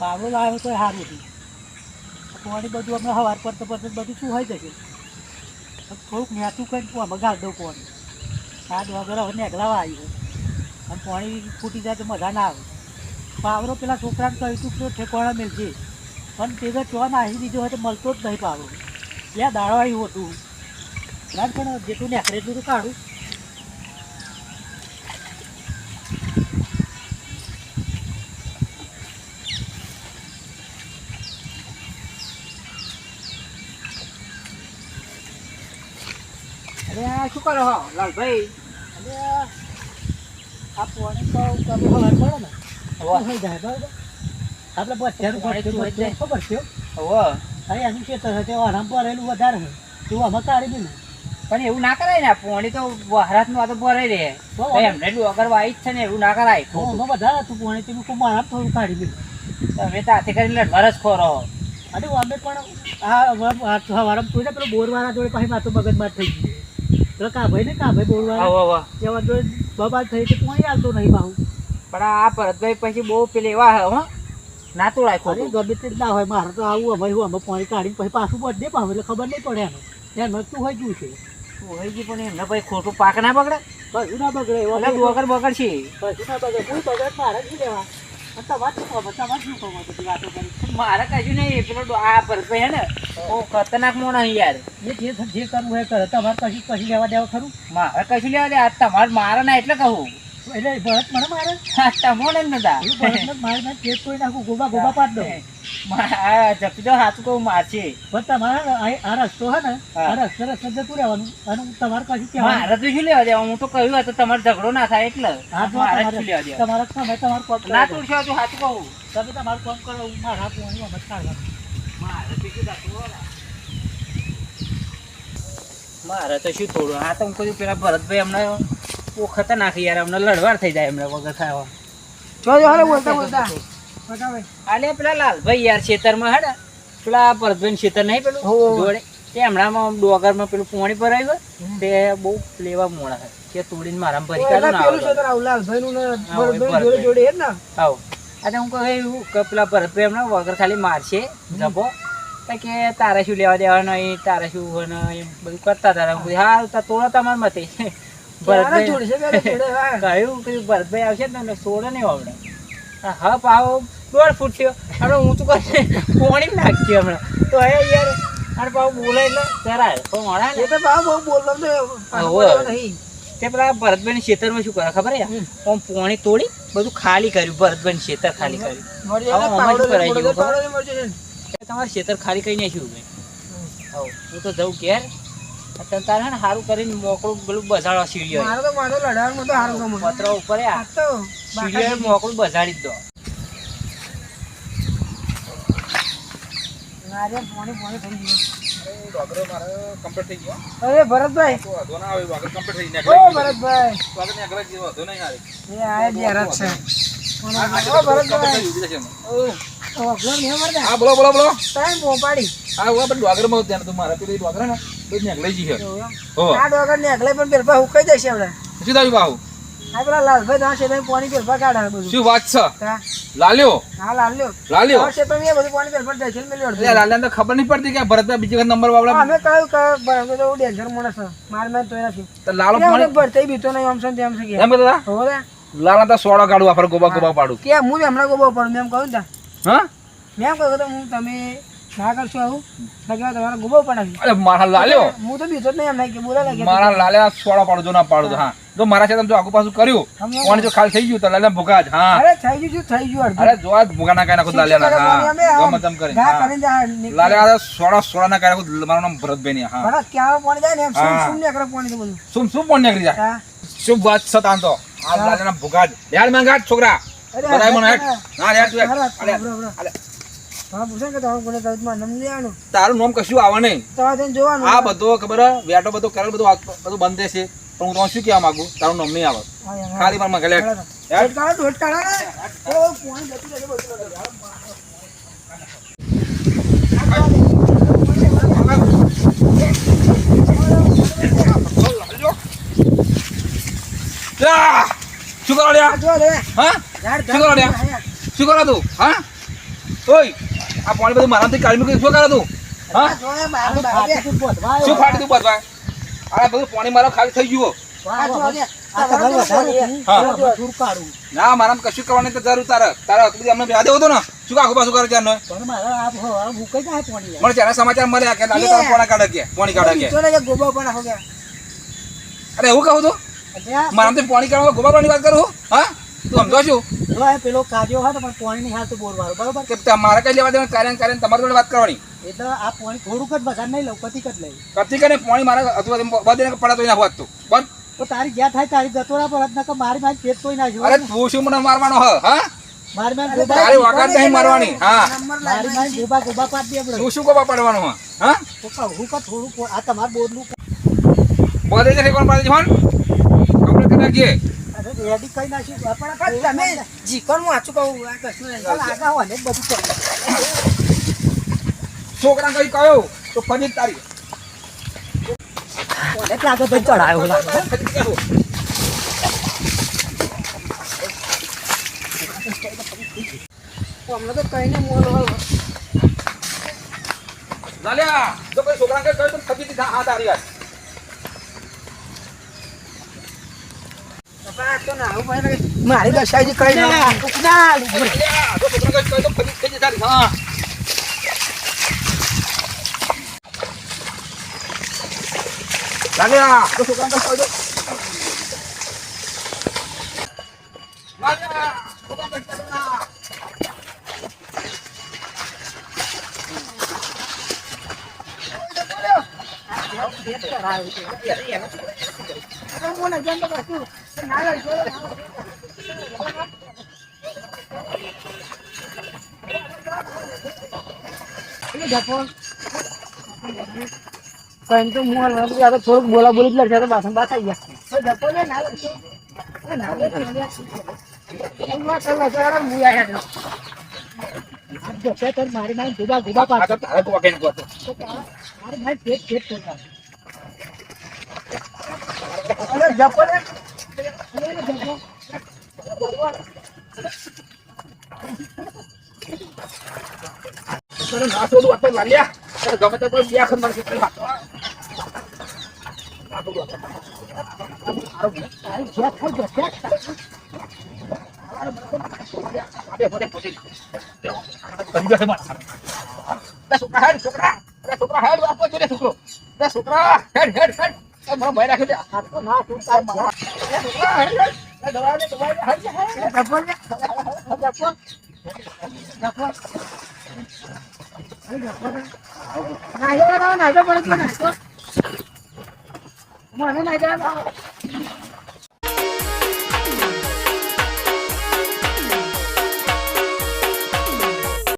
પાવડો લાવ્યો તો સારું હતું. પાણી બધું અમે સવાર પડતો પડતો બધું શું હોય જશે થોડુંક નેતું કરીને આમાં ગાળ દઉં પાણી સાત વગર હવે નેગલાવા આવ્યું અને પાણી ફૂટી જાય તો મજા ના આવે. પાવડો પેલા છોકરાને કહ્યું હતું કે ઠેકવાણા મેળજે પણ તે તો ચો નાહી દીધો હોય તો મળતો જ નહીં પાવડો ત્યાં દાળો આવ્યું હતું. પણ જેટલું નેકળે તો કાઢું. અરે શું કરો હો? લાલભાઈ? અરે આ પોણી તો તમે ખબર પડે ને હોવે. જાય બરાબર. આપણે બસ તો જ ખબર છે હોવે. અરે એનું ખેતર છે તે આરામ પડેલું વધારે છે. તું આમાં કાઢી દે ને પણ એવું ના કરાય ને પોણી તો વહરાતનું આ તો ભરાઈ રહે. તો તો એમને ડોગર વાઈ જ છે ને એવું ના કરાય. તો વધારે હતું પોણી તેનું ખૂબ આરામ થોડું કાઢી દીધું. તમે તાથી કરીને જ ખોરો. અરે અમે પણ આ સવારે તું પેલો બોરવાળા જોડે પાછી માથું મગજમાં થઈ ગયું. કાભાઈ ને કાભાઈ હોવે. એવા જોડે બબાલ થઈ તો કોઈ આવતો નહીં બાહુ પણ આ ભરતભાઈ પછી બહુ પેલે એવા હે હો. ના તોડાય અરે ખોટું ગમે તે ના હોય મારે તો આવું હવે હું અમે પાણી કાઢીને પછી પાછું બધે પાવ એટલે ખબર નહીં પડે એનું ત્યાં નતું હોય શું છે? હોય ગયું પણ એમને ભાઈ ખોટું પાક ના બગડે. બધું ના બગડે એવા બગડશે. બધું ના બગડે કોઈ બગડ મારે જ લેવા? મારે કશું નહીં પેલો આ ભરતભાઈ હે ને ખતરનાક મોણા યાર. એ જે જે કરવું કરે. તમારે કશું કશું લેવા દેવા ખરું? મારે કશું લેવા દે આ તમારે મારે ના એટલે કહું. એટલે ભરત મને મારે? આ તમોને જ નતા. મારે ના કોઈ નાખું ગોબા ગોબા પાડ દો મા- આ જપી દો હાથું કહું મારશે પણ તમારે આ- આ રસ્તો હે ને આ રસ્તે રસ્તે જતું રહેવાનું. અને તમારે કશું મારે તો શું લેવા દેવા? હું તો કહ્યું હતું તમારે ઝઘડો ના થાય એટલે. મારે શું લેવા દેવા? તમારે સમય તમારે કોમ ના કરો. તુલશો હાથું કહું. તમે તમારું કોમ કરો હું મારા પોણી અમે કાઢવાનું મારે તો શું થતું મારે તો શું થોડું. આ તો હું કહ્યું પેલા ભરતભાઈ અમને બહુ ખતરનાક યાર અમને લડવાર થઈ જાય એમને વગર ખાવા. આલે પેલા લાલભાઈ યાર ખેતરમાં હેડે. પેલા ભરતભાઈ ખેતર નહીં પેલું? જોડે. તે હમણાં ડોગરમાં પેલું પોણી ભરાયું તે બહુ લેવા મોડા છે. તે તોડીને મારા ભરી કાઢો ને આવો. અને હું કહું કે પેલા ભરતભાઈ હમણાં વગર ખાલી મારશે જબો કે તારે શું લેવા દેવા નહીં તારે શું હોય એમ બધું કરતા તારા હાલ તોડો તમારા મતે ભરતભાઈ કહ્યું કે ભરતભાઈ આવશે ને સોડે નહીં આવડે. હા, હા પાવો. દોઢ ફૂટ થયો. આપણે ઊંચું કરીને પોણી નાખ્યું હમણાં. તો હવે યાર અને પાવ બોલે એટલે ચરાય પણ મોડા ને તે પેલા ભરતભાઈ ખેતરમાં શું કરે ખબર હે આમ પોણી તોડી બધું ખાલી કર્યું ભરતભાઈ ખેતર ખાલી કર્યું. તમારે ખેતર ખાલી કરી શું ભાઈ હવ હું તો જઉં ઘેર. તારે ને સારું કરીને મોકળું પેલું બજાડવા સીડીઓ. પત્ર ઉપર સીડીઓ મોકળું બજાડી જ દો. અરે ભરતભાઈ. ઓ ભરતભાઈ. એ આ બેરજ છે. ઓ ભરતભાઈ. ઓ અગલો નહીં મરદા હા બોલો બોલો બોલો. ટાઈમ પોપાડી હા હું આપણે ડોગરમાં ત્યાં હતું મારા પેલી ડોગર ને તો જ નીકળી જઈએ. હો. આ ડોગર ને અગલે પણ પેલપા હુકાઈ જશે હવે શું થયું બાહુ આ પેલા લાલભાઈ તમારા શેતાની પાણી પેલપા કાઢે બધું. શું વાત છે? લાલ્યો? હા લાલ્યો. લાલ્યો? છે શેતાની એ બધું પાણી પેલપા જાય છે મેં એટલે લાલ્યા તો ખબર નહીં પડતી કે ભરત બીજી વખત નંબર હા, વાવડા અમે કહ્યું કે ભરત તો ડેન્જર માણસ છે. માર મેં તો નથી. તો લાલો પાણી? મને ભરતાઈ બીતો નહીં આમ છે તેમ છે કે. એમ બધા હો લાલા તો સોડા કાઢું આપણે ગોબા ગોબા પાડું. કે હું એમના ગોબા પાડું મેં એમ કહ્યું ને હા? મેં કહ્યું કે હું તમે ના કરશો આવું. લગાવ તમારા ગોબો પડાવી અરે મારા લાલ્યો. હું તો બીજો નહીં એમને કે બોલા લાગે મારા લાલ્યા સોડા પાડું ના પાડું હા. જો મારા છે જો આગુ પાછું કર્યું. હમણાં જો ખાલી થઈ ગયું તો લાલ્યા ભૂકા જ હા. અરે થઈ ગયું થઈ ગયું અરે જો આ ભૂકા ના કાંઈ નાખું લાલ્યા હા. ગમે તેમ કરી ઘા હા. કરીને જા નીકળી. લાલ્યા સોડા સોડા ના કાંઈ નાખું મારું નામ ભરતભાઈ ને હા ભરત ક્યાં પાણી જાય ને એમ? શું હા. શું પાણી બધું? શું શું પણ નીકળી જાય? શું વાત છે તાન તો? આ લાલ્યાના ભૂકા જ. યાર મેં છોકરા. બધાય મને ના યાર તું. હા પૂછે કે તમારે કોને કહ્યું નામ લેવાનું તારું નામ કશું આવે નહીં. તેને જોવાનું આ બધો ખબર? વેટો બધો કરેલ બધું બધું બંધ છે. પણ હું તમને શું કહેવા માંગુ? તારું નામ નહીં આવે. ખાલી પાણી બધું. શું કરો લ્યા હા? શું કરો લ્યા? શું કરો તું? હા? ઓય! આ પાણી બધું મારાથી કાઢી મૂકી શું કરે તું? હા. શું ફાટી તું બધવા આ બધું પાણી મારો ખાલી થઈ ગયું. ના કશું કરવાની તો જરૂર તારે. તારે બધું અમને દેવો હતો ને. શું કાકુ પાછું કરે પાણી મને ચારના સમાચાર મળ્યા કે લાગે તારા પોણા કાઢે કે પાણી કાઢે. અરે એવું કહું તું? મારા પાણી કાઢવા ગોબા પાણી વાત કરું હા? તું સમજો છું? જો પેલો કાજો હોય તો પણ નહીં હાલતું બોરવાળો બરોબર? કે તમારે કઈ લેવા દેવાનું? કાર્ય કાર્ય તમારી જોડે વાત કરવાની. એટલે આ પાણી થોડુંક જ બગાડ નહીં લઉં કતિક જ લઈ. કતિક ને પાણી મારા અથવા બધે પડે તો ના હોત. તું બસ તો તારી જ્યાં થાય તારી જતો ના પડત નકર મારી મારી પેટ તોય ના અરે તું શું મને મારવાનો હ હા? મારી મારી ગોબા તારી વગાડ નહીં મારવાની હા. મારી મારી ગોબા ગોબા પાડ દે આપણે. તું શું ગોબા પાડવાનો હા તો કહું કે થોડું આ તમાર બોરનું બોલે જશે કોણ પાડે છે ફોન કમ્પ્લીટ કરી નાખીએ રેડી કઈ નાખ્યું પણ તમે જીકણ હું આચું કહું આ કશું નહીં. આગા હોય ને બધું કરે. છોકરા કઈ કહ્યું તો ફરી તારી કોને કે ભાઈ ચડાયો લાગે હે? ફરી જ કહેવું. તો કહીને મોલ હોય. લાલ્યા જો કોઈ છોકરા કઈ કહ્યું તો ફરી જ હા તારી વાત પપ્પા, આ તો ના આવું મારી દશા હજી કઈ ના ના, ના, ઊભો રહે. લાલ્યા, જો છોકરા કઈ કહ્યું તો ફરી જ થઈ જશે તારી હા લાલ્યા જો છોકરા કઈ કહ્યું તો લાલ્યા છોકરા કઈ કહ્યું ના. મોને કઈ તો મોલ નથી. તો થોડુંક બોલા બોલી જ લડશે તો બાસણ બા થઈ ગયા જપો મારી મારી ગુબા ગુબા તો. મારી મારી જપો ને. ગમે તે બે આખર. લે છોકરા છોકરા હેડ આપો જોડે છોકરો છોકરા હેડ હેડ હેડ મારો ભાઈ રાખી દે ના તું જવા મારા લે છોકરા હેડ હેડ લે દવા લે દવા લે હેડ હેડ જપો ને. જપો. જપો. નાહી તો રહો, નાહી તો પડે નાહી મને તો રહો.